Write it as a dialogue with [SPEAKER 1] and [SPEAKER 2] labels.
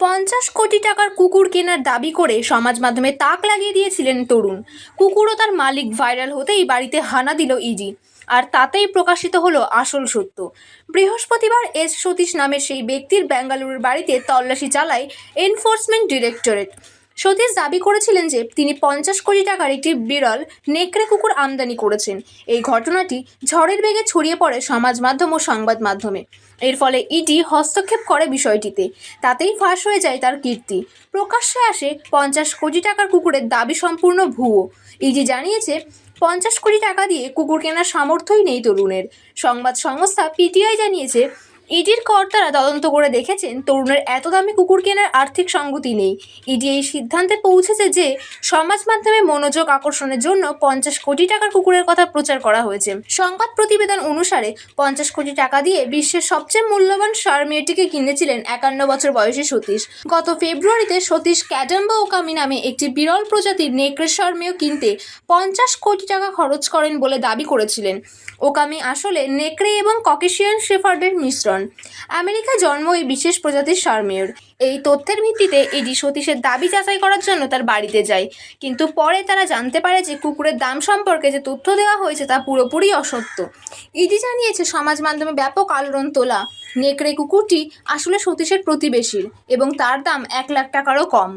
[SPEAKER 1] পঞ্চাশ কোটি টাকার কুকুর কেনার দাবি করে সমাজ মাধ্যমে তাক লাগিয়ে দিয়েছিলেন তরুণ। কুকুর ও তার মালিক ভাইরাল হতেই বাড়িতে হানা দিল ইডি। আর তাতেই প্রকাশিত হলো আসল সত্য। বৃহস্পতিবার এস সতীশ নামের সেই ব্যক্তির বেঙ্গালুরুর বাড়িতে তল্লাশি চালায় এনফোর্সমেন্ট ডিরেক্টরেট। সতীশ দাবি করেছিলেন যে তিনি পঞ্চাশ কোটি টাকার একটি বিরল নেকড়ে কুকুর আমদানি করেছেন। এই ঘটনাটি ঝড়ের বেগে ছড়িয়ে পড়ে সমাজ মাধ্যম ও সংবাদ মাধ্যমে। এর ফলে ইডি হস্তক্ষেপ করে বিষয়টিতে। তাতেই ফাঁস হয়ে যায় তার কীর্তি। প্রকাশ্যে আসে পঞ্চাশ কোটি টাকার কুকুরের দাবি সম্পূর্ণ ভুয়ো। ইডি জানিয়েছে, পঞ্চাশ কোটি টাকা দিয়ে কুকুর কেনার সামর্থ্যই নেই তরুণের। সংবাদ সংস্থা পিটিআই জানিয়েছে ইডির কর্তারা তদন্ত করে দেখেছেন তরুণের এত দামি কুকুর কেনার আর্থিক সঙ্গতি নেই। ইডি এই সিদ্ধান্তে পৌঁছেছে যে সমাজ মাধ্যমে মনোযোগ আকর্ষণের জন্য পঞ্চাশ কোটি টাকার কুকুরের কথা প্রচার করা হয়েছে। সংবাদ প্রতিবেদন অনুসারে পঞ্চাশ কোটি টাকা দিয়ে বিশ্বের সবচেয়ে মূল্যবান সার মেয়েটিকে কিনেছিলেন একান্ন বছর বয়সী সতীশ। গত ফেব্রুয়ারিতে সতীশ ক্যাডাম্বা ওকামি নামে একটি বিরল প্রজাতির নেকড়ে সরমেয় কিনতে পঞ্চাশ কোটি টাকা খরচ করেন বলে দাবি করেছিলেন। ওকামি আসলে নেকড়ে এবং ককেশিয়ান শেফার্ডের মিশ্রণ। আমেরিকায় জন্ম এই বিশেষ প্রজাতির সারমেয়র। এই তথ্যের ভিত্তিতে ইডি সতীশের দাবি যাচাই করার জন্য তার বাড়িতে যায়। কিন্তু পরে তারা জানতে পারে যে কুকুরের দাম সম্পর্কে যে তথ্য দেওয়া হয়েছে তা পুরোপুরি অসত্য। ইডি জানিয়েছে, সমাজ মাধ্যমে ব্যাপক আলোড়ন তোলা। নেকড়ে কুকুরটি আসলে সতীশের প্রতিবেশীর এবং তার দাম এক লাখ টাকারও কম।